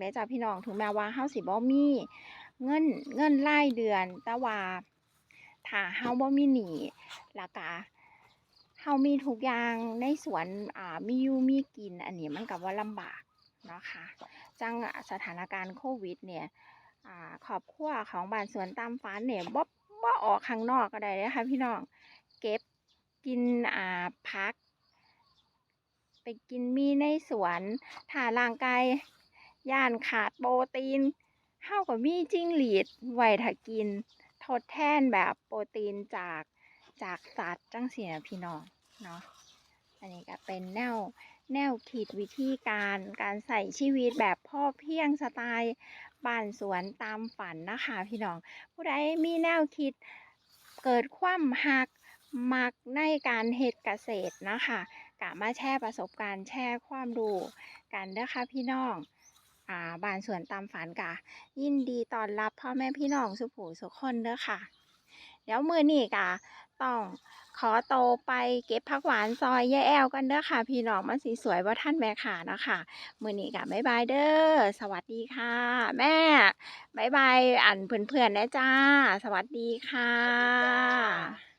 ได้จ้าพี่น้องถึงแม้ว่าเฮาสิบ่มีเงินเงินรายเดือน แต่ว่าถ้าเฮาบ่มีหนี้แล้วก็เฮามีทุกอย่างในสวนอ่ามีอยู่มีกิน อันนี้มันก็บ่ลำบากเนาะค่ะจังสถานการณ์โควิดเนี่ยอ่าครอบครัวของบ้านสวนตามฝันเนี่ยบ่บ่ออกข้างนอกก็ได้เด้อค่ะพี่น้องเก็บกินอ่าผัก ไปกินมีในสวนถ้าร่างกาย ย่านขาดโปรตีนเฮาก็มีจิ้งหรีดไวถ้ากิน ทดแทนแบบโปรตีนจากจากสัตว์จังซี่นะพี่น้องเนาะอันนี้ก็เป็นแนวแนวคิดวิธีการการใส่ชีวิตแบบพ่อเพียงสไตล์บ้านสวนตามฝันนะคะพี่น้อง ผู้ใดมีแนวคิดเกิดความหักมักในการเฮ็ดเกษตรนะคะกะมาแชร์ประสบการณ์แชร์ความรู้กันเด้อค่ะพี่น้อง อ่าบ้านสวนตามฝันกะ ยินดีต้อนรับพ่อแม่พี่น้องสุผูสุคนเด้อค่ะ เดี๋ยวมือนี่กะต้องขอโตไปเก็บผักหวานซอยยายแอวกันเด้อค่ะ พี่น้องมันสีสวยว่าท่านแม่ขานะคะมือนี่กะบ๊ายบายเด้อสวัสดีค่ะ แม่บ๊ายบายอันเพื่อนๆนะจ้า สวัสดีค่ะ